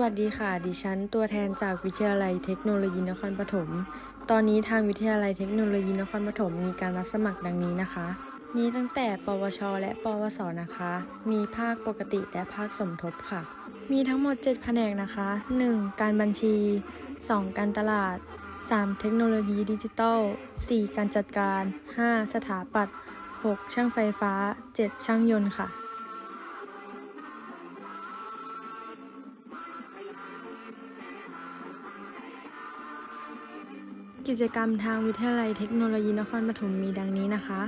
วัสดีค่ะ ดิฉันตัวแทนจากวิทยาลัยเทคโนโลยีนครปฐม ตอนนี้ทางวิทยาลัยเทคโนโลยีนครปฐมมีการรับสมัครดังนี้นะคะ มีตั้งแต่ ปวช และ ปวส นะคะ มีภาคปกติและภาคสมทบค่ะ มีทั้งหมด 7 แผนกนะคะ 1. การบัญชี 2. การตลาด 3. เทคโนโลยีดิจิทัล 4. การจัดการ 5. สถาปัตย์ 6. ช่างไฟฟ้า 7. ช่างยนต์ค่ะ กิจกรรมทางวิทยาลัยเทคโนโลยีนครปฐมมีดังนี้นะคะ